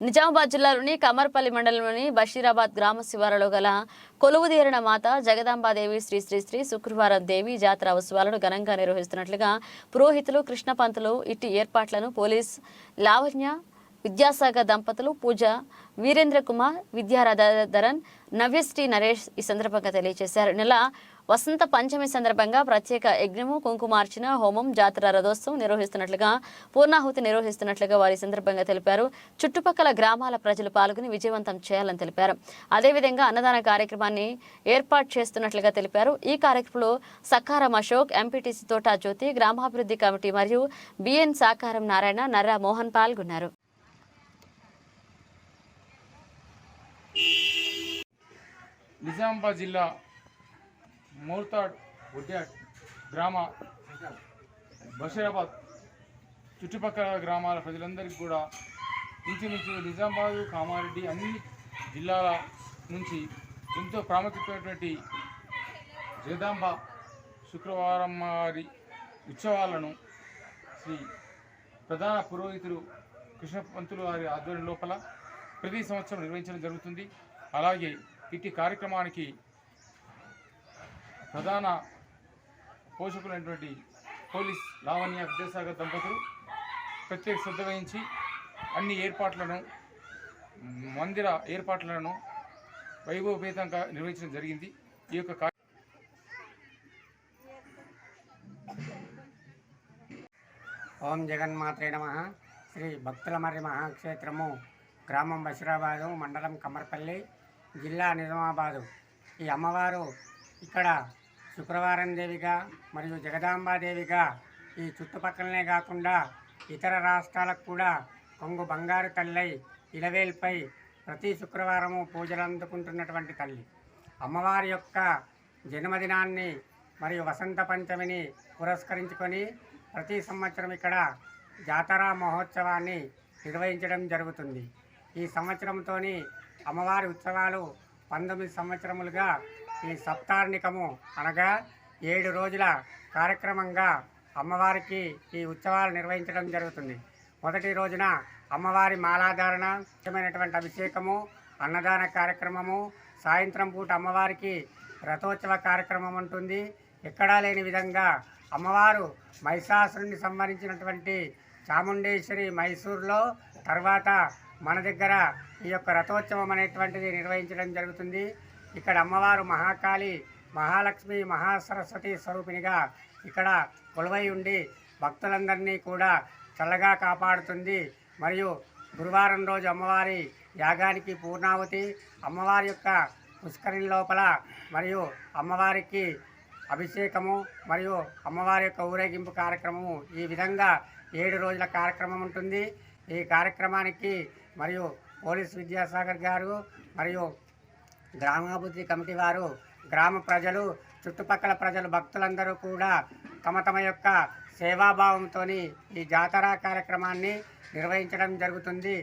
నిజామాబాద్ జిల్లాలోని కమర్పల్లి మండలంలోని బషీరాబాద్ గ్రామ శివారులో గల కొలువుదీరిన మాత జగదాంబాదేవి శ్రీ శ్రీ శ్రీ శుక్రవారం దేవి జాతర ఉత్సవాలను ఘనంగా నిర్వహిస్తున్నట్లుగా పురోహితులు కృష్ణపంతులు ఇట్టి ఏర్పాట్లను పోలీస్ లావణ్య విద్యాసాగర్ దంపతులు పూజ వీరేంద్ర కుమార్ విద్యారాధరన్ నవ్యశ్రీ నరేష్ ఈ సందర్భంగా తెలియజేశారు. నెల వసంత పంచమి సందర్భంగా ప్రత్యేక యజ్ఞము కుంకుమార్చన హోమం జాతర రథోత్సవం నిర్వహిస్తున్నట్లుగా పూర్ణాహుతి నిర్వహిస్తున్నట్లుగా వారి సందర్భంగా తెలిపారు. చుట్టుపక్కల గ్రామాల ప్రజలు పాల్గొని విజయవంతం చేయాలని తెలిపారు. అదేవిధంగా అన్నదాన కార్యక్రమాన్ని ఏర్పాటు చేస్తున్నట్లుగా తెలిపారు. ఈ కార్యక్రమంలో సకారం అశోక్ ఎంపీటీసీ తోటా జ్యోతి గ్రామాభివృద్ధి కమిటీ మరియు బిఎన్ సాకారం నారాయణ నర్రా మోహన్ పాల్గొన్నారు. నిజామాబాద్ జిల్లా మోర్తాడ్ ఉడ్యాడ్ గ్రామ బషీరాబాద్ చుట్టుపక్కల గ్రామాల ప్రజలందరికీ కూడా ఇంచుమించు నిజామాబాద్ కామారెడ్డి అన్ని జిల్లాల నుంచి ఎంతో ప్రాముఖ్యమైనటువంటి జగదాంబ శుక్రవారం వారి ఉత్సవాలను శ్రీ ప్రధాన పురోహితులు కృష్ణపంతులు వారి ఆధ్వర్యం లోపల ప్రతి సంవత్సరం నిర్వహించడం జరుగుతుంది. అలాగే ఇట్టి కార్యక్రమానికి ప్రధాన పోషకులైనటువంటి పోలీస్ లావణ్య విద్యాసాగర్ దంపతులు ప్రత్యేక శ్రద్ధ వహించి అన్ని ఏర్పాట్లను మందిర ఏర్పాట్లను వైభవపేతంగా నిర్వహించడం జరిగింది. ఈ యొక్క ఓం జగన్మాత్రే నమ. శ్రీ భక్తుల భక్తులమర్రి మహాక్షేత్రము గ్రామం బషీరాబాదు మండలం కమర్పల్లి. జిల్లా నిజామాబాదు. ఈ అమ్మవారు ఇక్కడ శుక్రవారం దేవిగా మరియు జగదాంబాదేవిగా ఈ చుట్టుపక్కలనే కాకుండా ఇతర రాష్ట్రాలకు కూడా కొంగు బంగారు తల్లై ఇలవేల్పై ప్రతి శుక్రవారము పూజలు అందుకుంటున్నటువంటి తల్లి. అమ్మవారి యొక్క జన్మదినాన్ని మరియు వసంత పంచమిని పురస్కరించుకొని ప్రతి సంవత్సరం ఇక్కడ జాతర మహోత్సవాన్ని నిర్వహించడం జరుగుతుంది. ఈ సంవత్సరంతో అమ్మవారి ఉత్సవాలు పంతొమ్మిది సంవత్సరములుగా ఈ సప్తార్ణికము అనగా ఏడు రోజుల కార్యక్రమంగా అమ్మవారికి ఈ ఉత్సవాలు నిర్వహించడం జరుగుతుంది. మొదటి రోజున అమ్మవారి మాలాధారణ ముఖ్యమైనటువంటి అభిషేకము అన్నదాన కార్యక్రమము సాయంత్రం పూట అమ్మవారికి రథోత్సవ కార్యక్రమం ఉంటుంది. ఎక్కడా లేని విధంగా అమ్మవారు మహిషాసురుని సంబంధించినటువంటి చాముండేశ్వరి మైసూర్లో తర్వాత మన దగ్గర ఈ యొక్క రథోత్సవం అనేటువంటిది నిర్వహించడం జరుగుతుంది. ఇక్కడ అమ్మవారు మహాకాళి మహాలక్ష్మి మహాసరస్వతి స్వరూపిణిగా ఇక్కడ కొలువై ఉండి భక్తులందరినీ కూడా చల్లగా కాపాడుతుంది. మరియు గురువారం రోజు అమ్మవారి యాగానికి పూర్ణావతి అమ్మవారి యొక్క పుష్కరిణి లోపల మరియు అమ్మవారికి అభిషేకము మరియు అమ్మవారి యొక్క ఊరేగింపు కార్యక్రమము ఈ విధంగా ఏడు రోజుల కార్యక్రమం ఉంటుంది. ఈ కార్యక్రమానికి మరియు పోలీస్ విద్యాసాగర్ గారు మరియు గ్రామాభివృద్ధి కమిటీ వారు గ్రామ ప్రజలు చుట్టుపక్కల ప్రజలు భక్తులందరూ కూడా తమ తమ యొక్క సేవాభావంతో ఈ జాతర కార్యక్రమాన్ని నిర్వహించడం జరుగుతుంది.